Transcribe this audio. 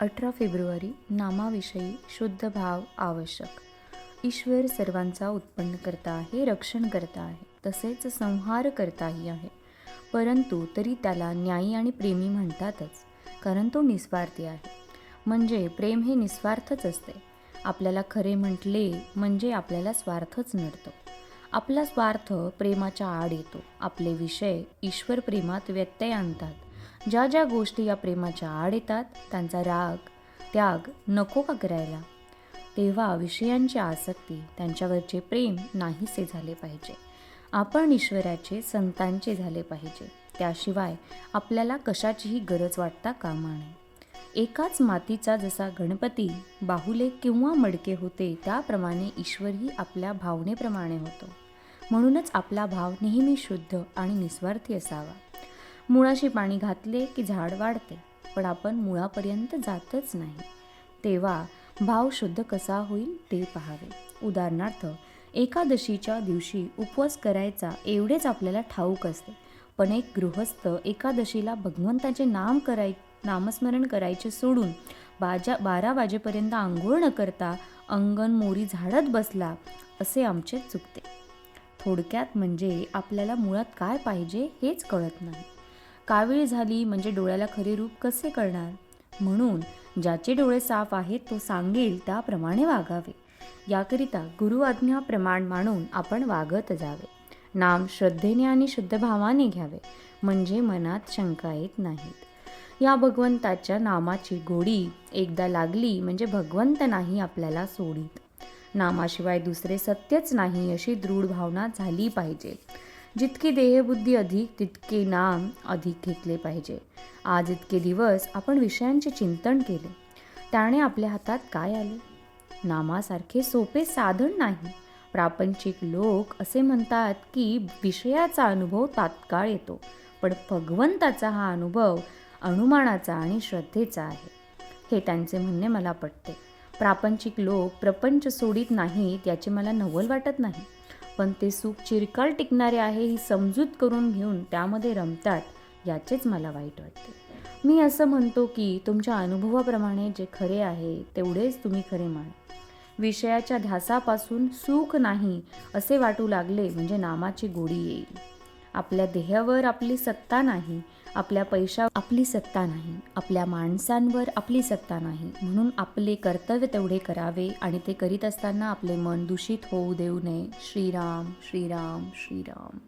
अठरा फेब्रुवारी नामाविषयी शुद्ध भाव आवश्यक. ईश्वर सर्वांचा उत्पन्न करता आहे रक्षण करता आहे तसेच संहार करताही आहे. परंतु तरी त्याला न्यायी आणि प्रेमी म्हणतातच कारण तो निस्वार्थी आहे. म्हणजे प्रेम हे निस्वार्थच असते. आपल्याला खरे म्हटले म्हणजे आपल्याला स्वार्थच नडतो. आपला स्वार्थ प्रेमाच्या आड येतो. आपले विषय ईश्वर प्रेमात व्यत्यय आणतात. ज्या ज्या गोष्टी या प्रेमाच्या आड येतात त्यांचा राग त्याग नको का करायला? तेव्हा विषयांची आसक्ती त्यांच्यावरचे प्रेम नाहीसे झाले पाहिजे. आपण ईश्वराचे संतांचे झाले पाहिजे. त्याशिवाय आपल्याला कशाचीही गरज वाटता कामा नये. एकाच मातीचा जसा गणपती बाहुले किंवा मडके होते त्याप्रमाणे ईश्वरही आपल्या भावनेप्रमाणे होतो. म्हणूनच आपला भाव नेहमी शुद्ध आणि निस्वार्थी असावा. मुळाशी पाणी घातले की झाड वाढते पण आपण मुळापर्यंत जातच नाही. तेव्हा भाव शुद्ध कसा होईल ते पहावे. उदाहरणार्थ एकादशीच्या दिवशी उपवास करायचा एवढेच आपल्याला ठाऊक असते. पण एक गृहस्थ एकादशीला भगवंताचे नाम कराय नामस्मरण करायचे सोडून बाजा बारा वाजेपर्यंत आंघोळ न करता अंगण मोरी झाडत बसला असे आमचे चुकते. थोडक्यात म्हणजे आपल्याला मुळात काय पाहिजे हेच कळत नाही. कावीळ झाली म्हणजे डोळ्याला खरे रूप कसे कळणार? म्हणून ज्याचे डोळे साफ आहेत तो सांगेल त्याप्रमाणे वागावे. याकरिता गुरु आज्ञा प्रमाण मानून आपण वागत जावे. नाम श्रद्धेने आणि शुद्ध भावाने घ्यावे म्हणजे मनात शंका येत नाहीत. या भगवंताच्या नामाची गोडी एकदा लागली म्हणजे भगवंत नाही आपल्याला सोडीत. नामाशिवाय दुसरे सत्यच नाही अशी दृढ भावना झाली पाहिजे. जितकी देहबुद्धी अधिक तितके नाम अधिक घेतले पाहिजे. आज इतके दिवस आपण विषयांचे चिंतन केले. त्याने आपल्या हातात काय आले? नामासारखे सोपे साधन नाही. प्रापंचिक लोक असे म्हणतात की विषयाचा अनुभव तात्काळ येतो पण भगवंताचा हा अनुभव अनुमानाचा आणि श्रद्धेचा आहे. हे त्यांचे म्हणणे मला पटते. प्रापंचिक लोक प्रपंच सोडित नाहीत याचे मला नवल वाटत नाही. पण ते सुख चिरकाल टिकणारे आहे ही समजूत करून घेऊन त्यामध्ये रमतात याचेच मला वाईट वाटते. मी असं म्हणतो की तुमच्या अनुभवाप्रमाणे जे खरे आहे तेवढेच तुम्ही खरे माना. विषयाच्या ध्यासापासून सुख नाही असे वाटू लागले म्हणजे नामाची गोडी येईल. आपल्या देहावर आपली सत्ता नाही आपल्या पैशा आपली सत्ता नाही आपल्या माणसांवर आपली सत्ता नाही. म्हणून आपले कर्तव्य तेवढे करावे आणि ते करीत असताना आपले मन दूषित होऊ देऊ नये. श्रीराम श्रीराम श्रीराम.